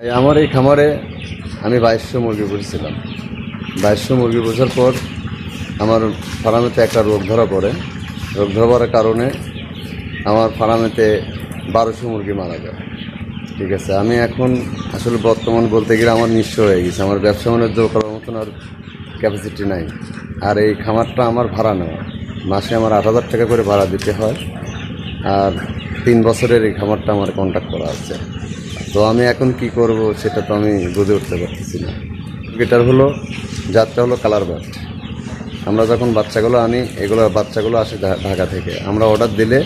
আমার এই খামারে আমি বাইশশো মুরগি পুষছিলাম। বাইশশো মুরগি পোষার পর আমার ফার্মেতে একটা রোগ ধরা পড়ে। রোগ ধরা পড়ার কারণে আমার ফার্মেতে বারোশো মুরগি মারা যায়। ঠিক আছে, আমি এখন আসলে বর্তমান বলতে গেলে আমার নিঃস্ব হয়ে গেছে। আমার ব্যবসা বাণিজ্য করার মতন আর ক্যাপাসিটি নাই। আর এই খামারটা আমার ভাড়া নেওয়া। মাসে আমার আট হাজার টাকা করে ভাড়া দিতে হয়। আর তিন বছরের এই খামারটা আমার কন্ট্যাক্ট করা আছে। তো আমি এখন কি করব সেটা তো আমি বুঝে উঠতে পারতেছি না। গিটার হলো, যাত্রা হলো কালার বাট আমরা যখন বাচ্চাগুলো আনি, এগুলো বাচ্চাগুলো আসে ঢাকা থেকে। আমরা অর্ডার দিলে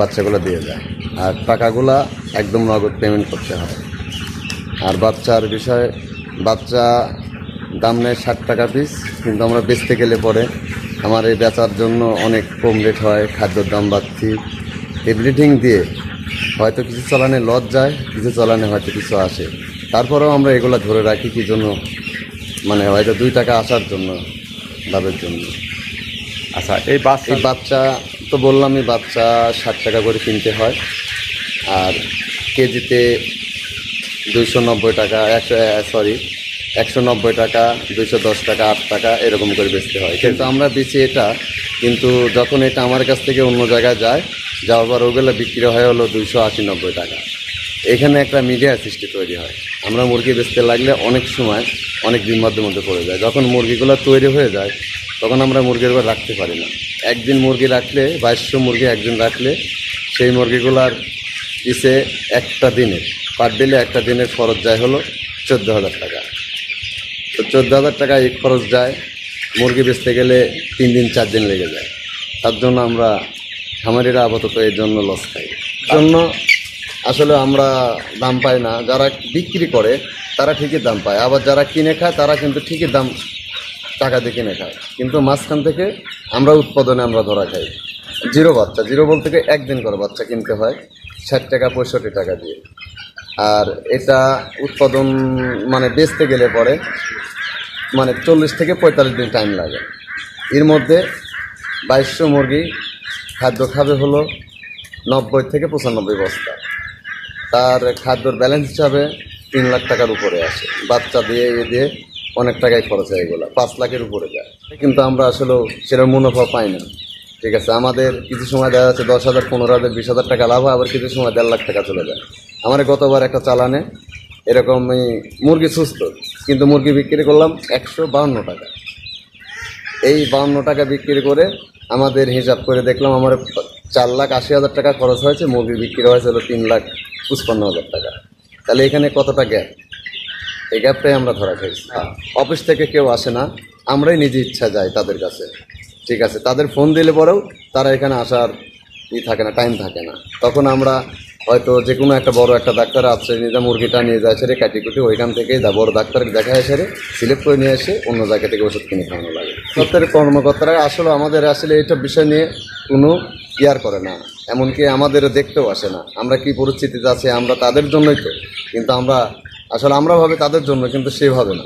বাচ্চাগুলো দিয়ে যায়। আর টাকাগুলা একদম নগদ পেমেন্ট করতে হয়। আর বাচ্চার বিষয়ে, বাচ্চা দাম নেয় ষাট টাকা পিস কিন্তু আমরা বেচতে গেলে পরে আমার এই বেচার জন্য অনেক কম রেট হয়, খাদ্যর দাম বাড়তি। এভরিথিং দিয়ে হয়তো কিছু চালানে লস যায় কিছু চালানে হয়তো কিছু আসে। তারপরেও আমরা এগুলো ধরে রাখি কি জন্য? মানে হয়তো দুই টাকা আসার জন্য লাভের জন্য। আচ্ছা এই বাচ্চা এই বাচ্চা তো বললামই বাচ্চা ষাট টাকা করে কিনতে হয়। আর কেজিতে দুইশো নব্বই টাকা একশো সরি একশো নব্বই টাকা দুইশো দশ টাকা আট টাকা এরকম করে বেচতে হয়। কিন্তু আমরা বেচি এটা কিন্তু যখন এটা আমার কাছ থেকে অন্য জায়গায় যায় যাওয়ার পর ওগুলো বিক্রি হয় হলো দুইশো আশি নব্বই টাকা। এখানে একটা মিডিয়া সৃষ্টি তৈরি হয়। আমরা মুরগি বেচতে লাগলে অনেক সময় অনেক দিন মধ্যে পড়ে যায়। যখন মুরগিগুলো তৈরি হয়ে যায়, তখন আমরা মুরগির উপর রাখতে পারি না। একদিন মুরগি রাখলে, বাইশশো মুরগি একদিন রাখলে, সেই মুরগিগুলার পিছে একটা দিনের পার দিলে একটা দিনের খরচ যায় হলো চোদ্দ হাজার টাকা। তো চোদ্দ হাজার টাকা এক খরচ যায়, মুরগি বেচতে গেলে তিন দিন, চার দিন লেগে যায়। তার জন্য আমরা খামারিরা আপাতত এর জন্য লস খাই জন্য আসলে আমরা দাম পাই না। যারা বিক্রি করে, তারা ঠিকই দাম পায়। আবার যারা কিনে খায়, তারা কিন্তু ঠিকই দাম টাকা দিয়ে কিনে খায়। কিন্তু মাঝখান থেকে আমরা উৎপাদনে আমরা ধরা খাই। জিরো বাচ্চা। জিরো বলতে একদিন করে বাচ্চা কিনতে হয়, ষাট টাকা, পঁয়ষট্টি টাকা দিয়ে। আর এটা উৎপাদন মানে বেচতে গেলে পরে মানে চল্লিশ থেকে পঁয়তাল্লিশ দিন টাইম লাগে। এর মধ্যে বাইশশো মুরগি খাদ্য খাবে হলো নব্বই থেকে পঁচানব্বই বস্তা। তার খাদ্যর ব্যালেন্স হিসাবে তিন লাখ টাকার উপরে আসে। বাচ্চা দিয়ে, এ দিয়ে অনেক টাকায় খরচ হয় এগুলো, পাঁচ লাখের উপরে যায়। কিন্তু আমরা আসলে সেরকম মুনাফা পাই না। ঠিক আছে, আমাদের কিছু সময় দেখা যাচ্ছে দশ হাজার, পনেরো হাজার, বিশ হাজার টাকা লাভ হয়, আবার কিছু সময় দেড় লাখ টাকা চলে যায়। আমার গতবার একটা চালানে এরকম মুরগি সুস্থ, কিন্তু মুরগি বিক্রি করলাম একশো বাউন্ন টাকা। এই বাউন্ন টাকা বিক্রি করে আমাদের হিসাব করে দেখলাম আমার চার লাখ আশি হাজার টাকা খরচ হয়েছে মুরগি বিক্রি হয়েছে হলো তিন লাখ পঁচপান্ন হাজার টাকা। তাহলে এখানে কতটা গ্যাপ এই গ্যাপটাই আমরা ধরা খাইছি অফিস থেকে কেউ আসে না আমরাই নিজে ইচ্ছা যাই তাদের কাছে। ঠিক আছে তাদের ফোন দিলে পরেও তারা এখানে আসার ই থাকে না টাইম থাকে না। তখন আমরা হয়তো যে কোনো একটা বড় একটা ডাক্তার আশ্রয় নিয়ে যা মুরগিটা নিয়ে যায় সেরে কাটি কুটি ওইখান থেকেই বড় ডাক্তারকে দেখা এসে সিলেক্ট করে নিয়ে এসে অন্য জায়গা থেকে ওষুধ কিনে খাওয়ানো লাগে। সরকারি কর্মকর্তারা আসলে আমাদের আসলে এইসব বিষয় নিয়ে কোনো কেয়ার করে না, এমনকি আমাদের দেখতেও আসে না। আমরা কি পরিস্থিতিতে আছি, আমরা তাদের জন্যই তো, কিন্তু আমরা, আসলে আমরা ভাবে তাদের জন্য, কিন্তু সেভাবে না।